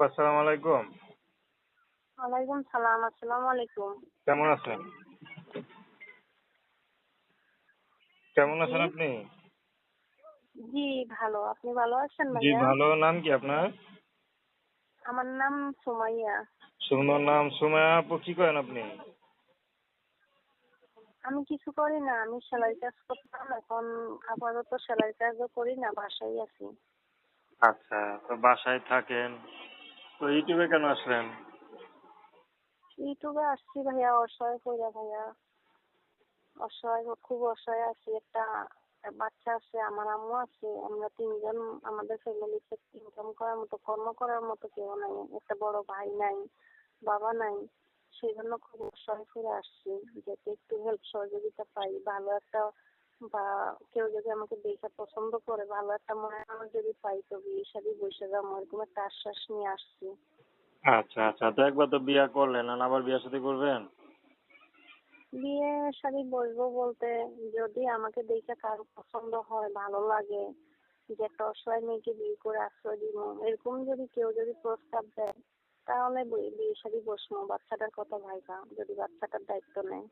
আসসালামু আলাইকুম। ওয়ালাইকুম সালাম আসসালামু আলাইকুম। কেমন আছেন? কেমন আছেন আপনি? জি ভালো। আপনি ভালো আছেন জি ভালো। নাম কি আপনার? আমার নাম সুমাইয়া। সুন্দর নাম। সুমায়া আপু কি করেন আপনি? আমি কিছু করি না। আমি সেলাই কাজ করতাম। এখন আপাতত সেলাই কাজও করি না বাসায় আছি। আচ্ছা তো বাসায় থাকেন? তো ইউটিউবে কেন আসলেন? ইউটিউবে আসছি ভাইয়া, অসহায় কইরা ভাইয়া। অসহায়, খুব অসহায় আছি। একটা বাচ্চা আছে, আমার আম্মু আছে। আমরা তিনজন, আমাদের ফ্যামিলিতে ইনকাম করার মতো, কর্ম করার মতো কেউ নাই। একটা বড় ভাই নাই, বাবা নাই। সেই জন্য খুব অসহায় করে আসছি। যাতে একটু হেল্প সহযোগিতা পাই, ভালো একটা বা কেউ যদি আমাকে দেখে পছন্দ করে ভালো একটা মনে আমার যদি পাই তো বিয়ে শাদী বসে যাব এরকম একটা আশ্বাস নিয়ে আসছি। আচ্ছা আচ্ছা তো একবার তো বিয়া করলেন আর আবার বিয়া সাথে করবেন? বিয়ে শাড়ি বসবো বলতে যদি আমাকে দেখে কারও পছন্দ হয় ভালো লাগে যে একটা অসহায় মেয়েকে বিয়ে করে আশ্রয় দিব এরকম যদি কেউ যদি প্রস্তাব দেয় তাহলে বিয়ে শাড়ি বসবো। বাচ্চাটার কথা ভাইবা যদি বাচ্চাটার দায়িত্ব নেয়।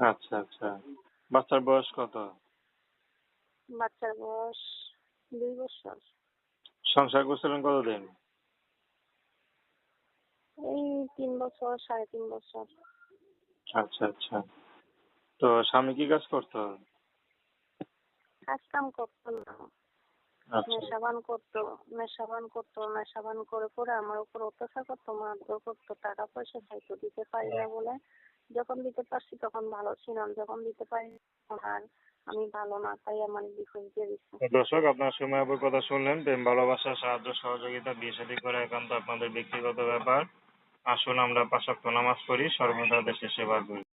আচ্ছা আচ্ছা। বাচ্চার বয়স কত? বাচ্চার বয়স দুই বছর। সংসার করছিলেন কতদিন? এই তিন বছর সাড়ে তিন বছর। আচ্ছা আচ্ছা। তো স্বামী কি কাজ করতো? কাজ কাম করতো না। আচ্ছা। নেশাবান করতো নেশাবান করতো নেশাবান করে করে আমার উপর অত্যাচার করতো মারধর করতো টাকা পয়সা চাইতো দিতে পারি না বলে যখন দিতে পারছি তখন ভালো ছিলাম, যখন দিতে পারি আর আমি ভালো না, তাই আমার ডিভোর্স দিয়ে দর্শক, আপনার সময় আপুর কথা শুনলেন, প্রেম, ভালোবাসা, সাহায্য, সহযোগিতা, বিয়ে শাদী করা একান্ত আপনাদের ব্যক্তিগত ব্যাপার। আসুন, আমরা পাঁচ নামাজ পড়ি, সর্বদা দেশের সেবা করি।